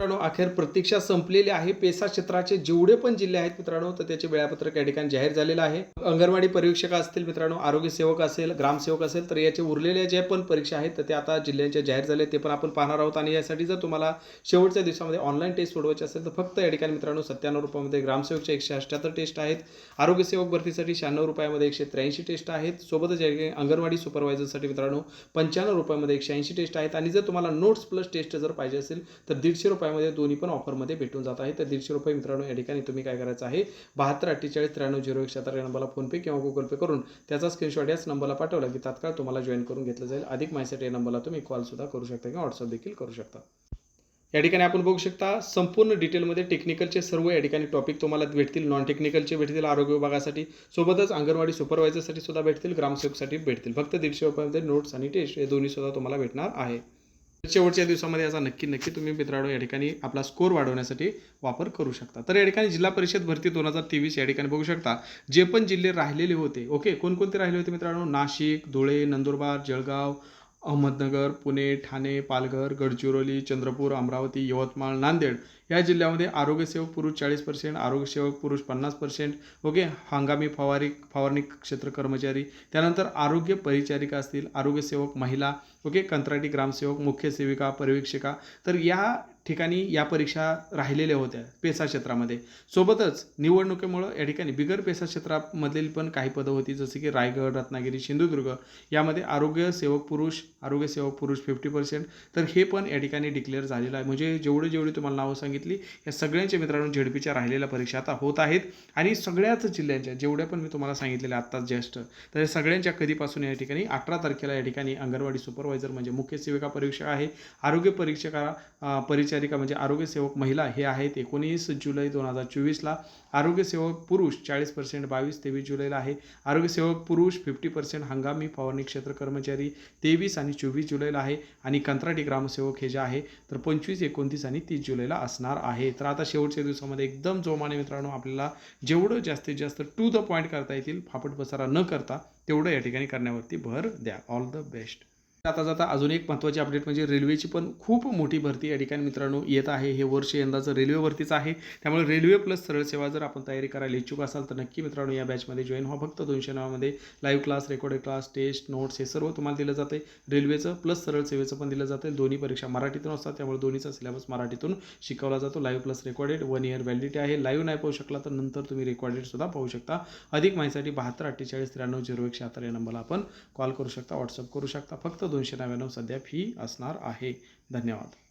मित्रांनो अखेर प्रतीक्षा संपलेली आहे. पेसा क्षेत्राचे जेवढे पण जिल्हे आहेत मित्रांनो तर त्याचे वेळापत्रक या ठिकाणी जाहीर झालेलं आहे. अंगणवाडी परीक्षक असतील मित्रांनो आरोग्य सेवक असेल ग्रामसेवक असेल तर याचे उरलेल्या ज्या पण परीक्षा आहेत तर ते आता जिल्ह्यांच्या जाहीर झाले ते पण आपण पाहणार आहोत. आणि यासाठी जर तुम्हाला शेवटच्या दिवसामध्ये ऑनलाईन टेस्ट सोडवायचे असेल तर फक्त या ठिकाणी मित्रांनो सत्त्याण्णव रुपयामध्ये ग्रामसेवकच्या एकशे अठ्ठ्याहत्तर टेस्ट आहेत. आरोग्य सेवक भरतीसाठी शहाण्णव रुपयामध्ये एकशे त्र्याऐंशी टेस्ट आहेत. सोबतच या अंगणवाडी सुपरवायझरसाठी मित्रांनो पंच्याण्णव रुपयामध्ये एकशे ऐंशी टेस्ट आहेत. आणि जर तुम्हाला नोट्स प्लस टेस्ट जर पाहिजे असेल तर दीडशे रुपये रुपयामध्ये दोन्ही पण ऑफरमध्ये भेटून जात आहे. तर दीडशे रुपये मित्रांनो या ठिकाणी तुम्ही काय करायचं आहे? बहात्तर अठ्ठेचाळीस त्र्याण्णव झिरो एक सत्तर या नंबरला फोनपे किंवा गुगल पे करून त्याचा स्क्रीनशॉट याच नंबरला पाठवला की तात्काळ तुम्हाला जॉईन करून घेतलं जाईल. अधिक माहितीसाठी या नंबरला तुम्ही कॉलसुद्धा करू शकता किंवा व्हॉट्सअप देखील करू शकता. या ठिकाणी आपण बघू शकता संपूर्ण डिटेलमध्ये टेक्निकलचे सर्व या ठिकाणी टॉपिक तुम्हाला भेटतील. नॉन टेक्निकलचे भेटतील आरोग्य विभागासाठी सोबतच अंगणवाडी सुपरवायझरसाठी सुद्धा भेटतील ग्रामसेवकसाठी भेटतील. फक्त दीडशे रुपयामध्ये नोट्स आणि टेस्ट हे दोन्ही सुद्धा तुम्हाला भेटणार आहे. शेवटच्या दिवसामध्ये याचा नक्की नक्की तुम्ही मित्रांनो या ठिकाणी आपला स्कोर वाढवण्यासाठी वापर करू शकता. तर या ठिकाणी जिल्हा परिषद भरती दोन हजार तेवीस या ठिकाणी बघू शकता. जे पण जिल्हे राहिलेले होते ओके कोणकोणते राहिले होते मित्रांनो? नाशिक धुळे नंदुरबार जळगाव अहमदनगर पुणे ठाणे पालघर गडचिरोली चंद्रपूर अमरावती यवतमाळ नांदेड या जिल्ह्यामध्ये आरोग्यसेवक पुरुष चाळीस पर्सेंट आरोग्यसेवक पुरुष पन्नास पर्सेंट ओके? हंगामी फवारी फवारणी क्षेत्र कर्मचारी त्यानंतर आरोग्य परिचारिका असतील आरोग्यसेवक महिला ओके? कंत्राटी ग्रामसेवक मुख्य सेविका पर्यवेक्षिका. तर या ठिकाणी या परीक्षा राहिलेल्या होत्या पेसा क्षेत्रामध्ये. सोबतच निवडणुकीमुळं या ठिकाणी बिगर पेसा क्षेत्रामधील पण काही पदं होती जसे की रायगड रत्नागिरी सिंधुदुर्ग यामध्ये आरोग्य सेवक पुरुष आरोग्य सेवक पुरुष फिफ्टी पर्सेंट तर हे पण या ठिकाणी डिक्लेअर झालेलं आहे. म्हणजे जेवढे जेवढी तुम्हाला नावं सांगितली या सगळ्यांच्या मित्रांनो झेडपीच्या राहिलेल्या परीक्षा आता होत आहेत. आणि सगळ्याच जिल्ह्यांच्या जेवढ्या पण मी तुम्हाला सांगितलेल्या आत्ताच ज्येष्ठ तर या सगळ्यांच्या कधीपासून या ठिकाणी अठरा तारखेला या ठिकाणी अंगणवाडी सुपरवायझर म्हणजे मुख्य सेविका परीक्षा आहे. आरोग्य परीक्षकाला परिचारिका म्हणजे आरोग्यसेवक महिला हे आहेत. एकोणीस जुलै दोन हजार चोवीसला आरोग्यसेवक पुरुष चाळीस पर्सेंट बावीस तेवीस जुलैला आहे. आरोग्यसेवक पुरुष फिफ्टी पर्सेंट हंगामी फवारणी क्षेत्र कर्मचारी तेवीस आणि चोवीस जुलैला आहे. आणि कंत्राटी ग्रामसेवक हे जे आहे तर पंचवीस एकोणतीस आणि तीस जुलैला असणार आहे. तर आता शेवटच्या दिवसामध्ये एकदम जोमाने मित्रांनो आपल्याला जेवढं जास्तीत जास्त टू द पॉईंट करता येतील फापट पसारा न करता तेवढं या ठिकाणी करण्यावरती भर द्या. ऑल द बेस्ट आता जाता अजून एक महत्त्वाची अपडेट म्हणजे रेल्वेची पण खूप मोठी भरती या ठिकाणी मित्रांनो येत आहे. हे वर्ष यंदाचं रेल्वे भरतीचं आहे. त्यामुळे रेल्वे प्लस सरळ सेवा जर आपण तयारी करायला इच्छुक असाल तर नक्की मित्रांनो या बॅचमध्ये जॉईन व्हा. फक्त दोनशे नावामध्ये live class recorded class test notes हे सर्व तुम्हाला दिलं जाते रेल्वेचं प्लस सरळ सेवेचं पण दिलं जातं दोन्ही परीक्षा मराठीतून असतात. त्यामुळे दोन्हीचा सिलेबस मराठीतून शिकवला जातो. Live plus recorded one year validity आहे. लाईव्ह नाही पाहू शकला तर नंतर तुम्ही रेकॉर्डेड सुद्धा पाहू शकता. अधिक माहितीसाठी बहात्तर अठ्ठेचाळीस त्र्याण्णव झिरो एकशे अठ्ठार या नंबरला आपण कॉल करू शकता व्हॉट्सअप करू शकता. फक्त दोनशे नव्याण्णव सध्या फी असणार आहे. धन्यवाद.